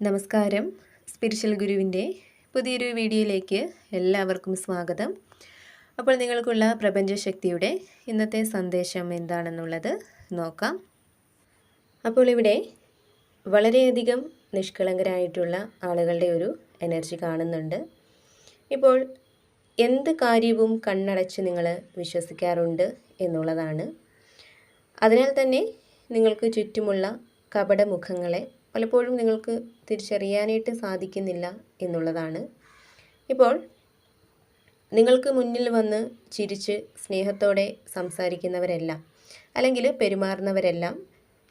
നമസ്കാരം. സ്പിരിച്വൽ ഗുരുവിന്റെ പുതിയൊരു വീഡിയോയിലേക്ക് എല്ലാവർക്കും സ്വാഗതം. അപ്പോൾ നിങ്ങൾക്കുള്ള പ്രപഞ്ചശക്തിയുടെ ഇന്നത്തെ സന്ദേശം എന്താണെന്നുള്ളത് നോക്കാം. അപ്പോൾ ഇവിടെ വളരെയധികം നിഷ്കളങ്കരായിട്ടുള്ള ആളുകളുടെ ഒരു എനർജി കാണുന്നുണ്ട്. ഇപ്പോൾ എന്ത് കാര്യവും കണ്ണടച്ച് നിങ്ങൾ വിശ്വസിക്കാറുണ്ട് എന്നുള്ളതാണ്. അതിനാൽ തന്നെ നിങ്ങൾക്ക് ചുറ്റുമുള്ള കപടമുഖങ്ങളെ പലപ്പോഴും നിങ്ങൾക്ക് തിരിച്ചറിയാനായിട്ട് സാധിക്കുന്നില്ല എന്നുള്ളതാണ്. ഇപ്പോൾ നിങ്ങൾക്ക് മുന്നിൽ വന്ന് ചിരിച്ച് സ്നേഹത്തോടെ സംസാരിക്കുന്നവരെല്ലാം അല്ലെങ്കിൽ പെരുമാറുന്നവരെല്ലാം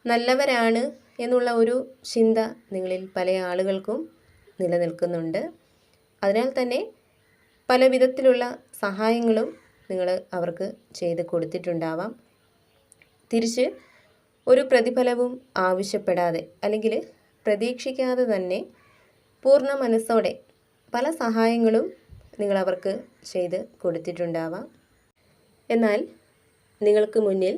നല്ലവരാണ് എന്നുള്ള ഒരു ചിന്ത നിങ്ങളിൽ പല ആളുകൾക്കും നിലനിൽക്കുന്നുണ്ട്. അതിനാൽ തന്നെ പല വിധത്തിലുള്ള സഹായങ്ങളും നിങ്ങൾ അവർക്ക് ചെയ്ത് കൊടുത്തിട്ടുണ്ടാവാം. തിരിച്ച് ഒരു പ്രതിഫലവും ആവശ്യപ്പെടാതെ അല്ലെങ്കിൽ പ്രതീക്ഷിക്കാതെ തന്നെ പൂർണ മനസ്സോടെ പല സഹായങ്ങളും നിങ്ങൾ അവർക്ക് ചെയ്ത് കൊടുത്തിട്ടുണ്ടാവാം. എന്നാൽ നിങ്ങൾക്ക് മുന്നിൽ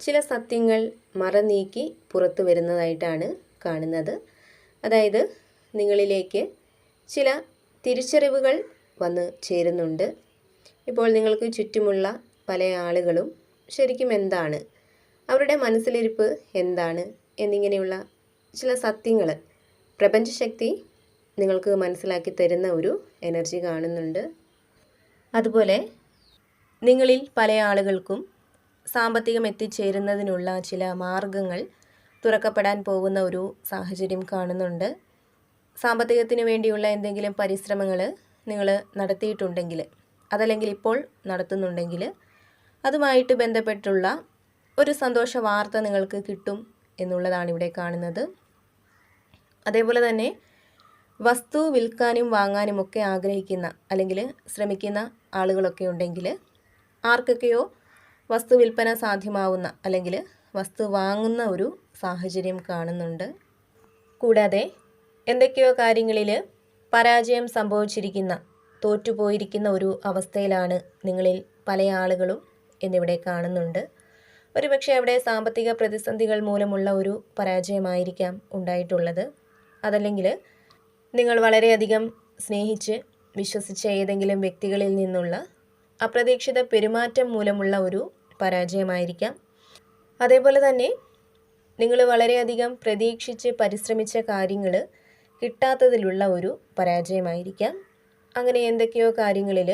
ചില സത്യങ്ങൾ മറനീക്കി പുറത്തു വരുന്നതായിട്ടാണ് കാണുന്നത്. അതായത് നിങ്ങളിലേക്ക് ചില തിരിച്ചറിവുകൾ വന്ന് ചേരുന്നുണ്ട്. ഇപ്പോൾ നിങ്ങൾക്ക് ചുറ്റുമുള്ള പല ആളുകളും ശരിക്കും എന്താണ്? അവരുടെ മനസ്സിലിരിപ്പ് എന്താണ്? എന്നിങ്ങനെയുള്ള ചില സത്യങ്ങൾ പ്രപഞ്ചശക്തി നിങ്ങൾക്ക് മനസ്സിലാക്കി തരുന്ന ഒരു എനർജി കാണുന്നുണ്ട്. അതുപോലെ നിങ്ങളിൽ പല ആളുകൾക്കും സാമ്പത്തികം എത്തിച്ചേരുന്നതിനുള്ള ചില മാർഗങ്ങൾ തുറക്കപ്പെടാൻ പോകുന്ന ഒരു സാഹചര്യം കാണുന്നുണ്ട്. സാമ്പത്തികത്തിന് വേണ്ടിയുള്ള എന്തെങ്കിലും പരിശ്രമങ്ങൾ നിങ്ങൾ നടത്തിയിട്ടുണ്ടെങ്കിൽ അതല്ലെങ്കിൽ ഇപ്പോൾ നടത്തുന്നുണ്ടെങ്കിൽ അതുമായിട്ട് ബന്ധപ്പെട്ടുള്ള ഒരു സന്തോഷ വാർത്ത നിങ്ങൾക്ക് കിട്ടും എന്നുള്ളതാണ് ഇവിടെ കാണുന്നത്. അതേപോലെ തന്നെ വസ്തു വിൽക്കാനും വാങ്ങാനും ഒക്കെ ആഗ്രഹിക്കുന്ന അല്ലെങ്കിൽ ശ്രമിക്കുന്ന ആളുകളൊക്കെ ഉണ്ടെങ്കിൽ ആർക്കൊക്കെയോ വസ്തു വിൽപ്പന സാധ്യമാവുന്ന അല്ലെങ്കിൽ വസ്തു വാങ്ങുന്ന ഒരു സാഹചര്യം കാണുന്നുണ്ട്. കൂടാതെ എന്തൊക്കെയോ കാര്യങ്ങളിൽ പരാജയം സംഭവിച്ചിരിക്കുന്ന തോറ്റുപോയിരിക്കുന്ന ഒരു അവസ്ഥയിലാണ് നിങ്ങളിൽ പല ആളുകളും എന്നിവിടെ കാണുന്നുണ്ട്. ഒരുപക്ഷെ അവിടെ സാമ്പത്തിക പ്രതിസന്ധികൾ മൂലമുള്ള ഒരു പരാജയമായിരിക്കാം ഉണ്ടായിട്ടുള്ളത്. അതല്ലെങ്കിൽ നിങ്ങൾ വളരെയധികം സ്നേഹിച്ച് വിശ്വസിച്ച ഏതെങ്കിലും വ്യക്തികളിൽ നിന്നുള്ള അപ്രതീക്ഷിത പെരുമാറ്റം മൂലമുള്ള ഒരു പരാജയമായിരിക്കാം. അതേപോലെ തന്നെ നിങ്ങൾ വളരെയധികം പ്രതീക്ഷിച്ച് പരിശ്രമിച്ച കാര്യങ്ങൾ കിട്ടാത്തതിലുള്ള ഒരു പരാജയമായിരിക്കാം. അങ്ങനെ എന്തൊക്കെയോ കാര്യങ്ങളിൽ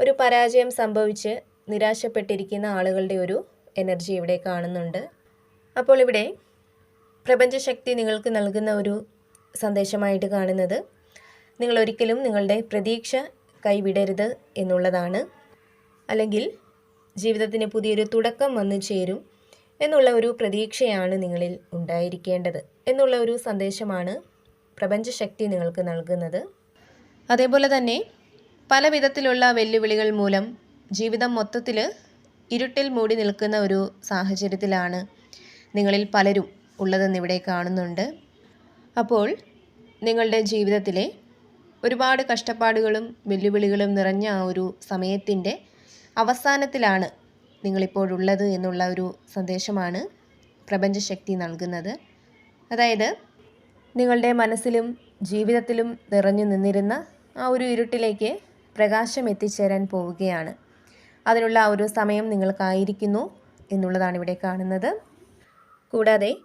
ഒരു പരാജയം സംഭവിച്ച് നിരാശപ്പെട്ടിരിക്കുന്ന ആളുകളുടെ ഒരു എനർജി ഇവിടെ കാണുന്നുണ്ട്. അപ്പോൾ ഇവിടെ പ്രപഞ്ചശക്തി നിങ്ങൾക്ക് നൽകുന്ന ഒരു സന്ദേശമായിട്ട് കാണുന്നത്. നിങ്ങൾ ഒരിക്കലും നിങ്ങളുടെ പ്രതീക്ഷ കൈവിടരുത് എന്നുള്ളതാണ്. അല്ലെങ്കിൽ ജീവിതത്തിന് പുതിയൊരു തുടക്കം വന്നു ചേരും എന്നുള്ള ഒരു പ്രതീക്ഷയാണ് നിങ്ങളിൽ ഉണ്ടായിരിക്കേണ്ടത് എന്നുള്ള ഒരു സന്ദേശമാണ് പ്രപഞ്ചശക്തി നിങ്ങൾക്ക് നൽകുന്നത്. അതേപോലെ തന്നെ പല വിധത്തിലുള്ള വെല്ലുവിളികൾ മൂലം ജീവിതം മൊത്തത്തിൽ ഇരുട്ടിൽ മൂടി നിൽക്കുന്ന ഒരു സാഹചര്യത്തിലാണ് നിങ്ങളിൽ പലരും ഉള്ളതെന്ന് ഇവിടെ കാണുന്നുണ്ട്. അപ്പോൾ നിങ്ങളുടെ ജീവിതത്തിലെ ഒരുപാട് കഷ്ടപ്പാടുകളും വെല്ലുവിളികളും നിറഞ്ഞ ആ ഒരു സമയത്തിന്റെ അവസാനത്തിലാണ് നിങ്ങളിപ്പോഴുള്ളത് എന്നുള്ള ഒരു സന്ദേശമാണ് പ്രപഞ്ചശക്തി നൽകുന്നത്. അതായത് നിങ്ങളുടെ മനസ്സിലും ജീവിതത്തിലും നിറഞ്ഞു നിന്നിരുന്ന ആ ഒരു ഇരുട്ടിലേക്ക് പ്രകാശം എത്തിച്ചേരാൻ പോവുകയാണ്. അതിനുള്ള ആ ഒരു സമയം നിങ്ങൾക്കായിരിക്കുന്നു എന്നുള്ളതാണ് ഇവിടെ കാണുന്നത്. കൂടാതെ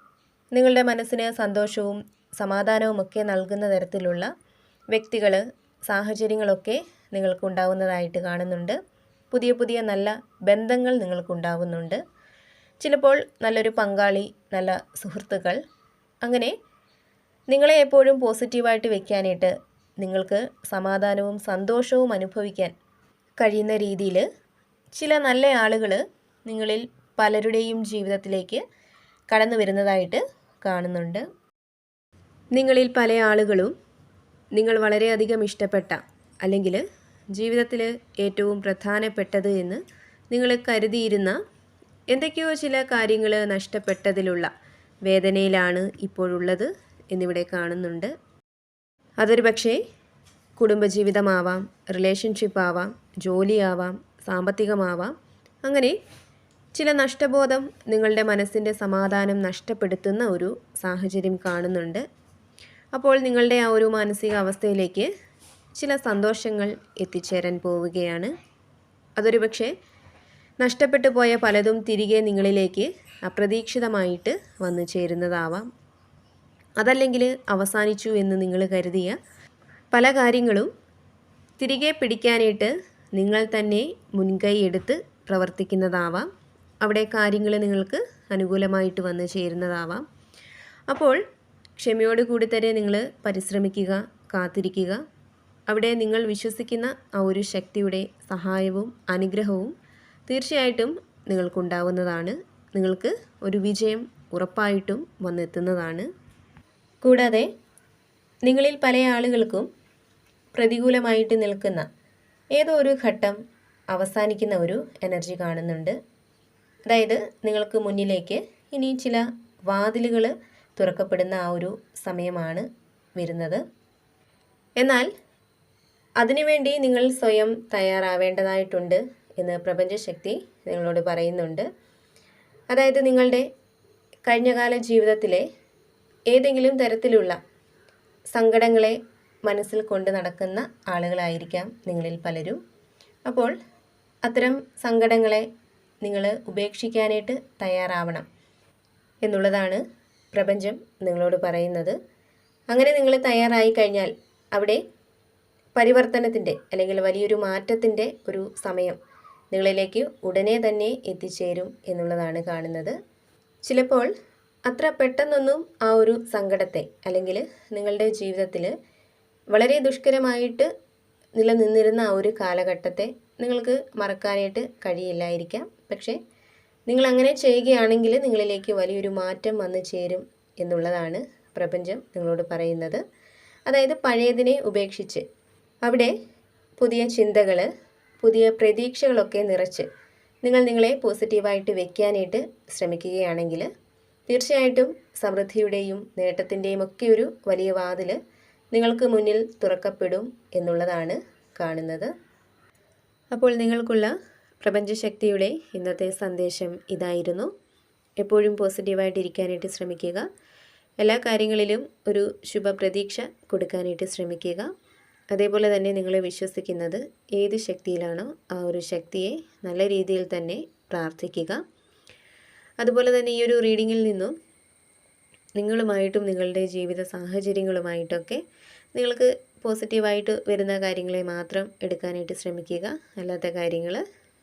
നിങ്ങളുടെ മനസ്സിന് സന്തോഷവും സമാധാനവും ഒക്കെ നൽകുന്ന തരത്തിലുള്ള വ്യക്തികൾ സാഹചര്യങ്ങളൊക്കെ നിങ്ങൾക്കുണ്ടാവുന്നതായിട്ട് കാണുന്നുണ്ട്. പുതിയ പുതിയ നല്ല ബന്ധങ്ങൾ നിങ്ങൾക്കുണ്ടാവുന്നുണ്ട്. ചിലപ്പോൾ നല്ലൊരു പങ്കാളി നല്ല സുഹൃത്തുക്കൾ. അങ്ങനെ നിങ്ങളെ എപ്പോഴും പോസിറ്റീവായിട്ട് വെക്കാനായിട്ട് നിങ്ങൾക്ക് സമാധാനവും സന്തോഷവും അനുഭവിക്കാൻ കഴിയുന്ന രീതിയിൽ ചില നല്ല ആളുകൾ നിങ്ങളിൽ പലരുടെയും ജീവിതത്തിലേക്ക് കടന്നു വരുന്നതായിട്ട് കാണുന്നുണ്ട്. നിങ്ങളിൽ പല ആളുകളും നിങ്ങൾ വളരെയധികം ഇഷ്ടപ്പെട്ട അല്ലെങ്കിൽ ജീവിതത്തിൽ ഏറ്റവും പ്രധാനപ്പെട്ടത് എന്ന് നിങ്ങൾ കരുതിയിരുന്ന എന്തൊക്കെയോ ചില കാര്യങ്ങൾ നഷ്ടപ്പെട്ടതിലുള്ള വേദനയിലാണ് ഇപ്പോഴുള്ളത് എന്നിവിടെ കാണുന്നുണ്ട്. അതൊരു പക്ഷേ കുടുംബജീവിതമാവാം റിലേഷൻഷിപ്പ് ആവാം ജോലിയാവാം സാമ്പത്തികമാവാം അങ്ങനെ ചില നഷ്ടബോധം നിങ്ങളുടെ മനസ്സിന്റെ സമാധാനം നഷ്ടപ്പെടുത്തുന്ന ഒരു സാഹചര്യം കാണുന്നുണ്ട്. അപ്പോൾ നിങ്ങളുടെ ആ ഒരു മാനസികാവസ്ഥയിലേക്ക് ചില സന്തോഷങ്ങൾ എത്തിച്ചേരാൻ പോവുകയാണ്. അതൊരു പക്ഷേ നഷ്ടപ്പെട്ടു പോയ പലതും തിരികെ നിങ്ങളിലേക്ക് അപ്രതീക്ഷിതമായിട്ട് വന്നു ചേരുന്നതാവാം. അതല്ലെങ്കിൽ അവസാനിച്ചു എന്ന് നിങ്ങൾ കരുതിയ പല കാര്യങ്ങളും തിരികെ പിടിക്കാനായിട്ട് നിങ്ങൾ തന്നെ മുൻകൈ എടുത്ത് പ്രവർത്തിക്കുന്നതാവാം. അവിടെ കാര്യങ്ങൾ നിങ്ങൾക്ക് അനുകൂലമായിട്ട് വന്നു ചേരുന്നതാവാം. അപ്പോൾ ക്ഷമയോട് കൂടി തന്നെ നിങ്ങൾ പരിശ്രമിക്കുക കാത്തിരിക്കുക. അവിടെ നിങ്ങൾ വിശ്വസിക്കുന്ന ആ ഒരു ശക്തിയുടെ സഹായവും അനുഗ്രഹവും തീർച്ചയായിട്ടും നിങ്ങൾക്കുണ്ടാവുന്നതാണ്. നിങ്ങൾക്ക് ഒരു വിജയം ഉറപ്പായിട്ടും വന്നെത്തുന്നതാണ്. കൂടാതെ നിങ്ങളിൽ പല ആളുകൾക്കും പ്രതികൂലമായിട്ട് നിൽക്കുന്ന ഏതോ ഒരു ഘട്ടം അവസാനിക്കുന്ന ഒരു എനർജി കാണുന്നുണ്ട്. അതായത് നിങ്ങൾക്ക് മുന്നിലേക്ക് ഇനി ചില വാതിലുകൾ തുറക്കപ്പെടുന്ന ആ ഒരു സമയമാണ് വരുന്നത്. എന്നാൽ അതിനുവേണ്ടി നിങ്ങൾ സ്വയം തയ്യാറാവേണ്ടതായിട്ടുണ്ട് എന്ന് പ്രപഞ്ചശക്തി നിങ്ങളോട് പറയുന്നുണ്ട്. അതായത് നിങ്ങളുടെ കഴിഞ്ഞകാല ജീവിതത്തിലെ ഏതെങ്കിലും തരത്തിലുള്ള സങ്കടങ്ങളെ മനസ്സിൽ കൊണ്ട് നടക്കുന്ന ആളുകളായിരിക്കാം നിങ്ങളിൽ പലരും. അപ്പോൾ അത്തരം സങ്കടങ്ങളെ നിങ്ങൾ ഉപേക്ഷിക്കാനായിട്ട് തയ്യാറാവണം എന്നുള്ളതാണ് പ്രപഞ്ചം നിങ്ങളോട് പറയുന്നത്. അങ്ങനെ നിങ്ങൾ തയ്യാറായി കഴിഞ്ഞാൽ അവിടെ പരിവർത്തനത്തിന്റെ അല്ലെങ്കിൽ വലിയൊരു മാറ്റത്തിന്റെ ഒരു സമയം നിങ്ങളിലേക്ക് ഉടനെ തന്നെ എത്തിച്ചേരും എന്നുള്ളതാണ് കാണുന്നത്. ചിലപ്പോൾ അത്ര പെട്ടെന്നൊന്നും ആ ഒരു സങ്കടത്തെ അല്ലെങ്കിൽ നിങ്ങളുടെ ജീവിതത്തിൽ വളരെ ദുഷ്കരമായിട്ട് നിലനിന്നിരുന്ന ആ ഒരു കാലഘട്ടത്തെ നിങ്ങൾക്ക് മറക്കാനായിട്ട് കഴിയില്ലായിരിക്കാം. പക്ഷേ നിങ്ങൾ അങ്ങനെ ചെയ്യുകയാണെങ്കിൽ നിങ്ങളിലേക്ക് വലിയൊരു മാറ്റം വന്നു ചേരും എന്നുള്ളതാണ് പ്രപഞ്ചം നിങ്ങളോട് പറയുന്നത്. അതായത് പഴയതിനെ ഉപേക്ഷിച്ച് അവിടെ പുതിയ ചിന്തകൾ പുതിയ പ്രതീക്ഷകളൊക്കെ നിറച്ച് നിങ്ങൾ നിങ്ങളെ പോസിറ്റീവായിട്ട് വെക്കാനായിട്ട് ശ്രമിക്കുകയാണെങ്കിൽ തീർച്ചയായിട്ടും സമൃദ്ധിയുടെയും നേട്ടത്തിന്റെയും ഒക്കെ ഒരു വലിയ വാതിൽ നിങ്ങൾക്ക് മുന്നിൽ തുറക്കപ്പെടും എന്നുള്ളതാണ് കാണുന്നത്. അപ്പോൾ നിങ്ങൾക്കുള്ള പ്രപഞ്ചശക്തിയുടെ ഇന്നത്തെ സന്ദേശം ഇതായിരുന്നു. എപ്പോഴും പോസിറ്റീവായിട്ടിരിക്കാനായിട്ട് ശ്രമിക്കുക. എല്ലാ കാര്യങ്ങളിലും ഒരു ശുഭപ്രതീക്ഷ കൊടുക്കാനായിട്ട് ശ്രമിക്കുക. അതേപോലെ തന്നെ നിങ്ങൾ വിശ്വസിക്കുന്നത് ഏത് ശക്തിയിലാണോ ആ ഒരു ശക്തിയെ നല്ല രീതിയിൽ തന്നെ പ്രാർത്ഥിക്കുക. അതുപോലെ തന്നെ ഈ ഒരു റീഡിങ്ങിൽ നിന്നും നിങ്ങളുമായിട്ടും നിങ്ങളുടെ ജീവിത സാഹചര്യങ്ങളുമായിട്ടൊക്കെ നിങ്ങൾക്ക് പോസിറ്റീവായിട്ട് വരുന്ന കാര്യങ്ങളെ മാത്രം എടുക്കാനായിട്ട് ശ്രമിക്കുക. അല്ലാത്ത കാര്യങ്ങൾ